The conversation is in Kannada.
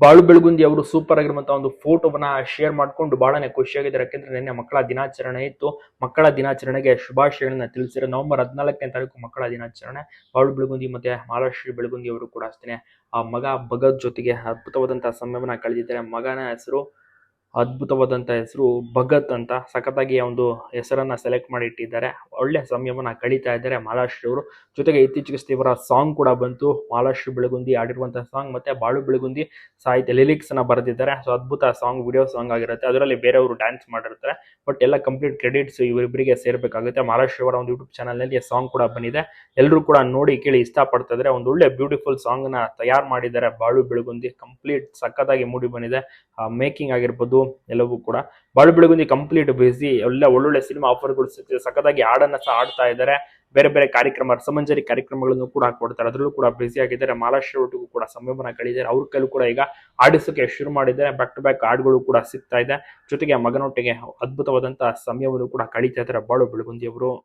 ಬಾಳು ಬೆಳಗುಂದಿ ಅವರು ಸೂಪರ್ ಆಗಿರುವಂತಹ ಒಂದು ಫೋಟೋವನ್ನ ಶೇರ್ ಮಾಡ್ಕೊಂಡು ಬಹಳನೇ ಖುಷಿಯಾಗಿದ್ದಾರೆ. ಯಾಕೆಂದ್ರೆ ನಿನ್ನೆ ಮಕ್ಕಳ ದಿನಾಚರಣೆ ಇತ್ತು. ಮಕ್ಕಳ ದಿನಾಚರಣೆಗೆ ಶುಭಾಶಯಗಳನ್ನ ತಿಳಿಸಿರೋ ನವೆಂಬರ್ ಹದಿನಾಲ್ಕನೇ ತಾರೀಕು ಮಕ್ಕಳ ದಿನಾಚರಣೆ. ಬಾಳು ಬೆಳಗುಂದಿ ಮತ್ತೆ ಮಹಾರಾಷ್ಟ್ರ ಬೆಳಗುಂದಿ ಅವರು ಕೂಡ ಅಷ್ಟೇ ಆ ಮಗ ಭಗತ್ ಜೊತೆಗೆ ಅದ್ಭುತವಾದಂತಹ ಸಮಯವನ್ನ ಕಳೆದಿದ್ದಾರೆ. ಮಗನ ಹೆಸರು ಅದ್ಭುತವಾದಂತ ಹೆಸರು ಭಗತ್ ಅಂತ. ಸಖತ್ತಾಗಿ ಒಂದು ಹೆಸರನ್ನ ಸೆಲೆಕ್ಟ್ ಮಾಡಿ ಇಟ್ಟಿದ್ದಾರೆ. ಒಳ್ಳೆ ಸಮಯವನ್ನ ಕಳೀತಾ ಇದ್ದಾರೆ ಮಹಾರಾಷ್ಟ್ರ ಅವರು. ಜೊತೆಗೆ ಇತ್ತೀಚೆಗೆ ಇವರ ಸಾಂಗ್ ಕೂಡ ಬಂತು. ಮಹಾರಾಷ್ಟ್ರ ಬೆಳಗುಂದಿ ಆಡಿರುವಂತಹ ಸಾಂಗ್ ಮತ್ತೆ ಬಾಳು ಬೆಳಗುಂದಿ ಸಾಹಿತ್ಯ ಲಿರಿಕ್ಸ್ ಅನ್ನ ಬರೆದಿದ್ದಾರೆ. ಸೊ ಅದ್ಭುತ ಸಾಂಗ್ ವಿಡಿಯೋ ಸಾಂಗ್ ಆಗಿರುತ್ತೆ. ಅದರಲ್ಲಿ ಬೇರೆಯವರು ಡ್ಯಾನ್ಸ್ ಮಾಡಿರ್ತಾರೆ. ಬಟ್ ಎಲ್ಲ ಕಂಪ್ಲೀಟ್ ಕ್ರೆಡಿಟ್ಸ್ ಇವರಿಬ್ಬರಿಗೆ ಸೇರ್ಬೇಕಾಗುತ್ತೆ. ಮಹಾರಾಷ್ಟ್ರ ಅವರ ಒಂದು ಯೂಟ್ಯೂಬ್ ಚಾನಲ್ನಲ್ಲಿ ಸಾಂಗ್ ಕೂಡ ಬಂದಿದೆ. ಎಲ್ಲರೂ ಕೂಡ ನೋಡಿ ಕೇಳಿ ಇಷ್ಟಪಡ್ತಾ ಇದ್ದಾರೆ ಒಂದು ಒಳ್ಳೆ ಬ್ಯೂಟಿಫುಲ್ ಸಾಂಗ್ನ ತಯಾರು ಮಾಡಿದ್ದಾರೆ. ಬಾಳು ಬೆಳಗುಂದಿ. ಕಂಪ್ಲೀಟ್ ಸಖತ್ತಾಗಿ ಮೂಡಿ ಬಂದಿದೆ. ಮೇಕಿಂಗ್ ಆಗಿರ್ಬೋದು ಎಲ್ಲವೂ ಕೂಡ ಬಾಳು ಬೆಳಗುಂದಿ ಕಂಪ್ಲೀಟ್ ಬಿಸಿ ಎಲ್ಲ ಒಳ್ಳೊಳ್ಳೆ ಸಿನಿಮಾ ಆಫರ್ಗಳು ಸಖತ್ತಾಗಿ ಹಾಡನ್ನ ಸಹ ಆಡ್ತಾ ಇದ್ದಾರೆ. ಬೇರೆ ಬೇರೆ ಕಾರ್ಯಕ್ರಮ ಸಮಂಜರಿ ಕಾರ್ಯಕ್ರಮಗಳನ್ನು ಕೂಡ ಕೊಡ್ತಾರೆ ಅದರಲ್ಲೂ ಕೂಡ ಬ್ಯುಸಿ ಆಗಿದ್ದಾರೆ. ಮಹಾರಾಷ್ಟ್ರ ಒಟ್ಟಿಗೂ ಕೂಡ ಸಮಯವನ್ನ ಕಳಿದಾರೆ ಅವ್ರ ಕೈಲೂ ಕೂಡ ಈಗ ಆಡಿಸೋಕೆ ಶುರು ಮಾಡಿದ್ದಾರೆ. ಬ್ಯಾಕ್ ಟು ಬ್ಯಾಕ್ ಹಾಡುಗಳು ಕೂಡ ಸಿಗ್ತಾ ಇದೆ. ಜೊತೆಗೆ ಮಗನೊಟ್ಟಿಗೆ ಅದ್ಭುತವಾದಂತಹ ಸಮಯವನ್ನು ಕೂಡ ಕಳೀತಾ ಇದ್ದಾರೆ. ಬಾಳು ಬೆಳಗುಂದಿ ಅವರು